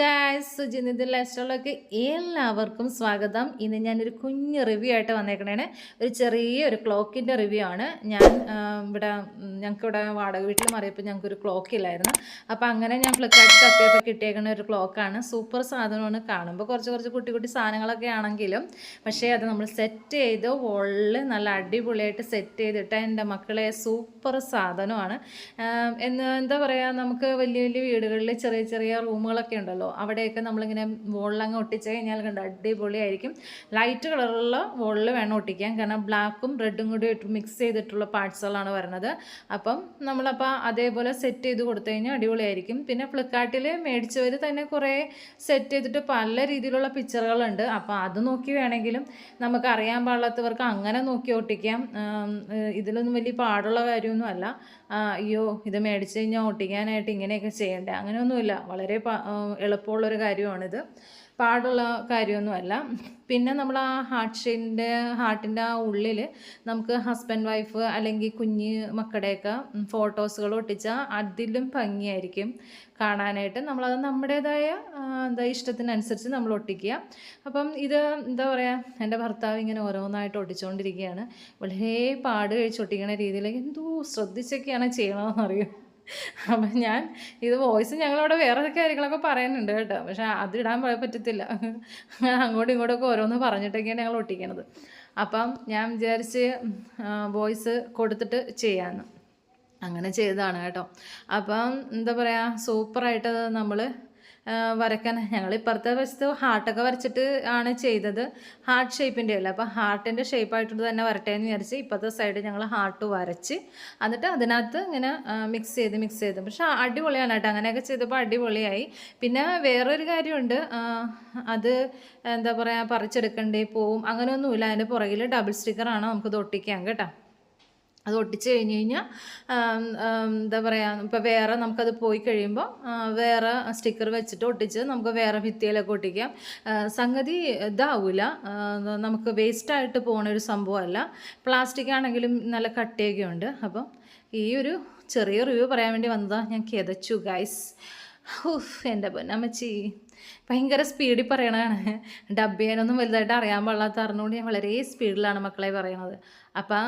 guys. സുജിനിത് ലൈഫ്സ്റ്റൈലിലേക്ക് എല്ലാവർക്കും സ്വാഗതം. ഇന്ന് ഞാനൊരു കുഞ്ഞ് റിവ്യൂ ആയിട്ട് വന്നേക്കണേണ്. ഒരു ചെറിയ ഒരു ക്ലോക്കിന്റെ റിവ്യൂ ആണ്. ഞാൻ ഇവിടെ ഞങ്ങൾക്കിവിടെ വാടക വീട്ടിൽ മാറിയപ്പോൾ ഞങ്ങൾക്കൊരു ക്ലോക്ക് ഇല്ലായിരുന്നു. അപ്പോൾ അങ്ങനെ ഞാൻ ഫ്ലിപ്കാർട്ടിൽ തപ്പിയപ്പോൾ കിട്ടിയേക്കുന്ന ഒരു ക്ലോക്കാണ് സൂപ്പർ സാധനമാണ്. കാണുമ്പോൾ കുറച്ച് കുറച്ച് കുട്ടി കുട്ടി സാധനങ്ങളൊക്കെ ആണെങ്കിലും പക്ഷേ അത് നമ്മൾ സെറ്റ് ചെയ്ത് വോളിൽ നല്ല അടിപൊളിയായിട്ട് സെറ്റ് ചെയ്തിട്ട് എന്റെ മക്കളെ സൂപ്പർ സാധനമാണ്. എന്ന് എന്താ പറയുക നമുക്ക് വലിയ വലിയ വീടുകളിൽ ചെറിയ ചെറിയ റൂമുകളൊക്കെ ഉണ്ടല്ലോ അവിടെയൊക്കെ നമ്മളിങ്ങനെ വോളിലങ്ങ് ഒട്ടിച്ച് കഴിഞ്ഞാൽ കണ്ട് അടിപൊളിയായിരിക്കും. ലൈറ്റ് കളറുള്ള വോളിൽ വേണം ഒട്ടിക്കാൻ. കാരണം ബ്ലാക്കും റെഡും കൂടി മിക്സ് ചെയ്തിട്ടുള്ള പാർട്സുകളാണ് വരുന്നത്. അപ്പം നമ്മളപ്പോൾ അതേപോലെ സെറ്റ് ചെയ്ത് കൊടുത്തു കഴിഞ്ഞാൽ അടിപൊളിയായിരിക്കും. പിന്നെ ഫ്ലിപ്കാർട്ടിൽ മേടിച്ചവർ തന്നെ കുറേ സെറ്റ് ചെയ്തിട്ട് പല രീതിയിലുള്ള പിക്ചറുകളുണ്ട് അപ്പോൾ അത് നോക്കി വേണമെങ്കിലും നമുക്ക് അറിയാൻ പാടില്ലാത്തവർക്ക് അങ്ങനെ നോക്കി ഒട്ടിക്കാം. ഇതിലൊന്നും വലിയ പാടുള്ള കാര്യമൊന്നും അല്ല. അയ്യോ ഇത് മേടിച്ച് കഴിഞ്ഞാൽ ഒട്ടിക്കാനായിട്ട് ഇങ്ങനെയൊക്കെ ചെയ്യണ്ടേ? അങ്ങനെയൊന്നുമില്ല. വളരെ പ- എളുപ്പമുള്ളൊരു കാര്യമാണിത്. പാടുള്ള കാര്യമൊന്നുമല്ല. പിന്നെ നമ്മൾ ആ ഹാർട്ട് ഷെയിന്റെ ഹാർട്ടിന്റെ ആ ഉള്ളിൽ നമുക്ക് ഹസ്ബൻഡ് വൈഫ് അല്ലെങ്കിൽ കുഞ്ഞ് മക്കളുടെയൊക്കെ ഫോട്ടോസുകൾ ഒട്ടിച്ചാൽ അതിലും ഭംഗിയായിരിക്കും കാണാനായിട്ട്. നമ്മളത് നമ്മുടേതായ എന്താ ഇഷ്ടത്തിനനുസരിച്ച് നമ്മൾ ഒട്ടിക്കുക. അപ്പം ഇത് എന്താ പറയുക എന്റെ ഭർത്താവ് ഇങ്ങനെ ഓരോന്നായിട്ട് ഒട്ടിച്ചുകൊണ്ടിരിക്കുകയാണ് വളരെ പാട് കഴിച്ച് ഒട്ടിക്കണ രീതിയിൽ എന്തോ ശ്രദ്ധിച്ചൊക്കെയാണ് ചെയ്യണമെന്നറിയും അപ്പം ഞാൻ ഇത് വോയിസ് ഞങ്ങളിവിടെ വേറെ കാര്യങ്ങളൊക്കെ പറയുന്നുണ്ട് കേട്ടോ. പക്ഷെ അതിടാൻ പറ്റത്തില്ല. അങ്ങോട്ടും ഇങ്ങോട്ടൊക്കെ ഓരോന്ന് പറഞ്ഞിട്ടൊക്കെയാണ് ഞങ്ങൾ ഒട്ടിക്കണത്. അപ്പം ഞാൻ വിചാരിച്ച് വോയിസ് കൊടുത്തിട്ട് ചെയ്യാമെന്ന് അങ്ങനെ ചെയ്തതാണ് കേട്ടോ. അപ്പം എന്താ പറയുക സൂപ്പറായിട്ട് നമ്മൾ വരയ്ക്കാൻ. ഞങ്ങൾ ഇപ്പുറത്തെ വശത്ത് ഹാർട്ടൊക്കെ വരച്ചിട്ട് ആണ് ചെയ്തത്. ഹാർട്ട് ഷേപ്പിന്റെ അല്ല? അപ്പോൾ ഹാർട്ടിന്റെ ഷേപ്പായിട്ട് തന്നെ വരട്ടെ എന്ന് വിചാരിച്ച് ഇപ്പോഴത്തെ സൈഡ് ഞങ്ങൾ ഹാർട്ട് വരച്ച് എന്നിട്ട് അതിനകത്ത് ഇങ്ങനെ മിക്സ് ചെയ്ത് മിക്സ് ചെയ്ത്. പക്ഷെ അടിപൊളിയാണ് കേട്ടോ അങ്ങനെയൊക്കെ ചെയ്തപ്പോൾ അടിപൊളിയായി. പിന്നെ വേറൊരു കാര്യമുണ്ട്. അത് എന്താ പറയുക പറിച്ചെടുക്കണ്ടേ പോവും അങ്ങനെയൊന്നുമില്ല. അതിന്റെ പുറകിൽ ഡബിൾ സ്റ്റിക്കറാണ് ഇത് ഒട്ടിക്കാം കേട്ടോ. അത് ഒട്ടിച്ച് കഴിഞ്ഞ് കഴിഞ്ഞാൽ എന്താ പറയുക ഇപ്പോൾ വേറെ നമുക്കത് പോയി കഴിയുമ്പോൾ വേറെ സ്റ്റിക്കർ വെച്ചിട്ട് ഒട്ടിച്ച് നമുക്ക് വേറെ ഭിത്തിയിലൊക്കെ ഒട്ടിക്കാം. സംഗതി ഇതാവില്ല നമുക്ക് വേസ്റ്റായിട്ട് പോണ ഒരു സംഭവമല്ല പ്ലാസ്റ്റിക് ആണെങ്കിലും നല്ല കട്ടിയൊക്കെ ഉണ്ട്. അപ്പം ഈ ഒരു ചെറിയ റിവ്യൂ പറയാൻ വേണ്ടി വന്നതാണ് ഞാൻ കിതച്ചു ഗൈസ് ഹൂഫ് എന്റെ പൊന്നമ്മച്ചി. ഭയങ്കര സ്പീഡിൽ പറയണതാണ്. ഡബ്ബേനൊന്നും വലുതായിട്ട് അറിയാൻ പാടില്ലാത്ത അറിഞ്ഞുകൊണ്ട് ഞാൻ വളരെ സ്പീഡിലാണ് മക്കളെ പറയണത്. അപ്പം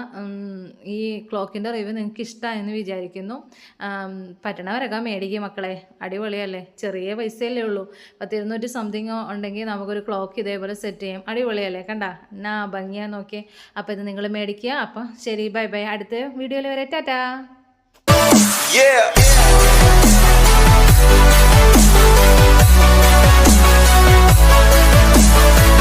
ഈ ക്ലോക്കിന്റെ റിവ്യൂ നിങ്ങൾക്ക് ഇഷ്ടമായെന്ന് വിചാരിക്കുന്നു. പറ്റണ പറ്റണവരൊക്കെ മേടിക്കുക മക്കളെ. അടിപൊളിയല്ലേ? ചെറിയ പൈസയല്ലേ ഉള്ളൂ. പത്തിരുന്നൂറ്റി സംതിങ് ഉണ്ടെങ്കിൽ നമുക്കൊരു ക്ലോക്ക് ഇതേപോലെ സെറ്റ് ചെയ്യാം. അടിപൊളിയല്ലേ? കണ്ട? എന്നാ ഭംഗിയാ നോക്കിയേ. അപ്പോൾ ഇത് നിങ്ങൾ മേടിക്കുക അപ്പം ശരി ബൈ ബൈ. അടുത്ത വീഡിയോയിൽ വരെ ടാറ്റാ. Yeah.